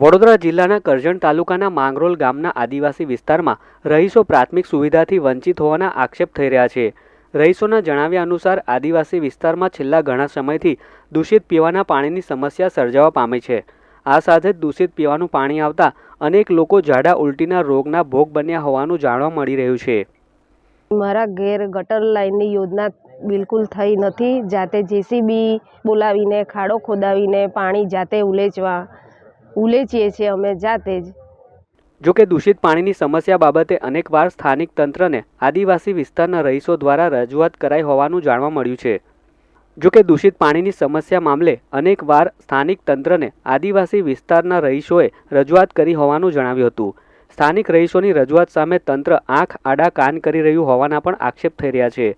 વડોદરા જિલ્લાના કરજણ તાલુકાના માંગરોલ ગામના આદિવાસી વિસ્તારમાં રહીશો પ્રાથમિક સુવિધાથી વંચિત હોવાના આક્ષેપ થઈ રહ્યા છે. રહીશોના જણાવ્યા અનુસાર આદિવાસી વિસ્તારમાં છેલ્લા ઘણા સમયથી દૂષિત પીવાના પાણીની સમસ્યા સર્જાવા પામી છે. આ સાથે જ દૂષિત પીવાનું પાણી આવતા અનેક લોકો ઝાડા ઉલટીના રોગના ભોગ બન્યા હોવાનું જાણવા મળી રહ્યું છે. મારા ઘેર ગટર લાઇનની યોજના બિલકુલ થઈ નથી. જાતે જેસીબી બોલાવીને, ખાડો ખોદાવીને પાણી જાતે ઉલેચવા ઉલેચીએ છીએ અમે જાતે જ. જો કે દૂષિત પાણીની સમસ્યા બાબતે અનેકવાર સ્થાનિક તંત્રને આદિવાસી વિસ્તારના રહીશો દ્વારા રજૂઆત કરાઈ હોવાનું જાણવા મળ્યું છે. જો કે દૂષિત પાણીની સમસ્યા મામલે અનેકવાર સ્થાનિક તંત્રને આદિવાસી વિસ્તારના રહીશોએ રજૂઆત કરી હોવાનું જણાવ્યું હતું. સ્થાનિક રહીશોની રજૂઆત સામે તંત્ર આંખ આડા કાન કરી રહ્યું હોવાના પણ આક્ષેપ થઈ રહ્યા છે.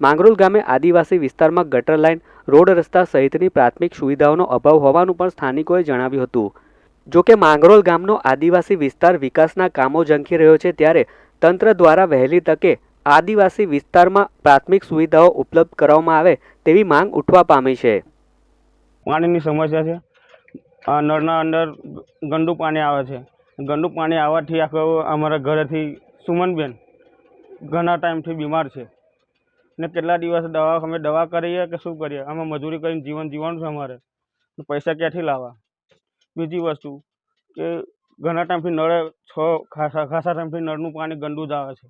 માંગરોલ ગામે આદિવાસી વિસ્તારમાં ગટર લાઇન, રોડ રસ્તા સહિતની પ્રાથમિક સુવિધાઓનો અભાવ હોવાનું પણ સ્થાનિકોએ જણાવ્યું હતું. જો કે માંગરોલ ગામનો આદિવાસી વિસ્તાર વિકાસના કામો ઝંખી રહ્યો છે ત્યારે તંત્ર દ્વારા વહેલી તકે આદિવાસી વિસ્તારમાં પ્રાથમિક સુવિધાઓ ઉપલબ્ધ કરવામાં આવે તેવી માંગ ઉઠવા પામી છે. પાણીની સમસ્યા છે. આ નળના અંદર ગંદુ પાણી આવે છે. ગંદુ પાણી આવવાથી આખો અમારા ઘરેથી સુમનબેન ઘણા ટાઈમથી બીમાર છે. ને કેટલા દિવસ દવા અમે દવા કરીએ કે શું કરીએ? અમે મજૂરી કરીને જીવન જીવવાનું છે અમારે. પૈસા ક્યાંથી લાવવા? બીજી વસ્તુ કે ઘણા ટાઈમથી નળે છ ખાસા ખાસા ટાઈમથી નળનું પાણી ગંદુ જ આવે છે.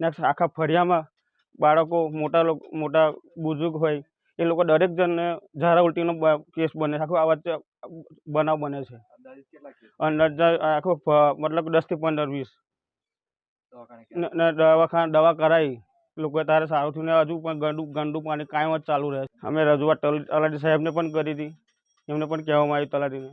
ને આખા ફળિયામાં બાળકો મોટા લોકો મોટા બુઝુર્ગ હોય એ લોકો દરેક જણને ઝાડા ઉલટીનો કેસ બને છે. આખું આ વચ્ચે બનાવ બને છે. અંદાજે આખું મતલબ દસથી પંદર વીસ. દવાખાના દવા કરાવી લોકો તારે સારું થયું ને હજુ પણ ગંદુ ગંદુ પાણી કાયમ જ ચાલુ રહે છે. અમે રજૂઆત તલ- તલાટી સાહેબને પણ કરી હતી. એમને પણ કહેવામાં આવ્યું તલાટીને.